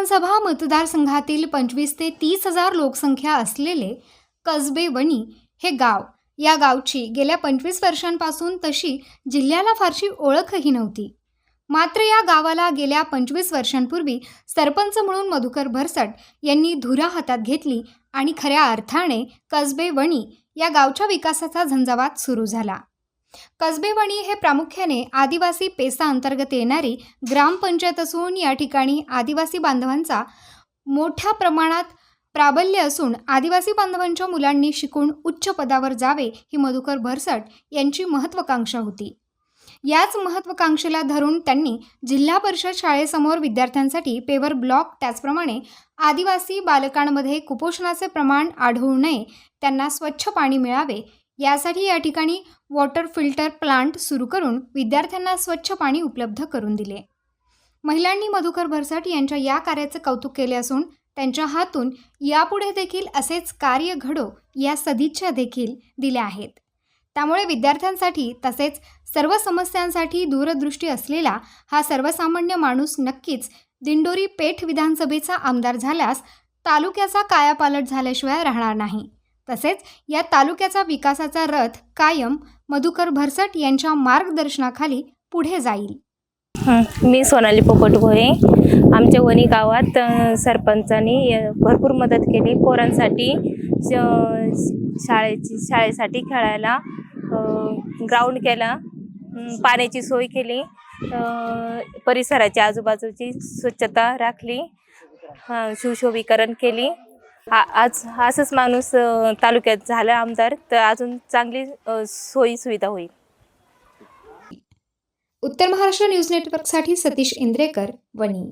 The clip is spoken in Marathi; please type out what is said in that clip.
विधानसभा मतदारसंघातील पंचवीस ते तीस हजार लोकसंख्या असलेले कसबे वणी हे गाव या गावची गेल्या पंचवीस वर्षांपासून तशी जिल्ह्याला फारशी ओळखही नव्हती. मात्र या गावाला गेल्या पंचवीस वर्षांपूर्वी सरपंच म्हणून मधुकर भरसट यांनी धुरा हातात घेतली आणि खऱ्या अर्थाने कसबे वणी या गावच्या विकासाचा झंझावात सुरू झाला. कसबेवणी हे प्रामुख्याने आदिवासी पेसा अंतर्गत येणारी ग्रामपंचायत असून या ठिकाणी आदिवासी बांधवांचा मोठ्या प्रमाणात प्राबल्य असून आदिवासी बांधवांच्या मुलांनी शिकून उच्च पदावर जावे ही मधुकर भरसट यांची महत्त्वाकांक्षा होती. याच महत्त्वाकांक्षेला धरून त्यांनी जिल्हा परिषद शाळेसमोर विद्यार्थ्यांसाठी पेवर ब्लॉक त्याचप्रमाणे आदिवासी बालकांमध्ये कुपोषणाचे प्रमाण आढळू नये त्यांना स्वच्छ पाणी मिळावे यासाठी या ठिकाणी वॉटर फिल्टर प्लांट सुरू करून विद्यार्थ्यांना स्वच्छ पाणी उपलब्ध करून दिले. महिलांनी मधुकर भरसट यांच्या या कार्याचं कौतुक केले असून त्यांच्या हातून यापुढे देखील असेच कार्य घडो या सदिच्छा देखील दिल्या आहेत. त्यामुळे विद्यार्थ्यांसाठी तसेच सर्व समस्यांसाठी दूरदृष्टी असलेला हा सर्वसामान्य माणूस नक्कीच दिंडोरी पेठ विधानसभेचा आमदार झाल्यास तालुक्याचा कायापालट झाल्याशिवाय राहणार नाही. तसेच या तालुक्याचा विकासाचा रथ कायम मधुकर भरसट यांच्या मार्गदर्शनाखाली पुढे जाईल. मी सोनाली पोपट भोरे आमच्या वणी गावात अ, सरपंचांनी भरपूर मदत केली. पोरांसाठी शाळेची शाळेसाठी खेळायला ग्राउंड केला पाण्याची सोय केली परिसराची आजूबाजूची स्वच्छता राखली हं, सुशोभीकरण केली. आ- आज असंच माणूस तालुक्यात झाला आमदार तर अजून चांगली सोयी सुविधा होईल. उत्तर महाराष्ट्र न्यूज नेटवर्कसाठी सतीश इंद्रेकर वणी.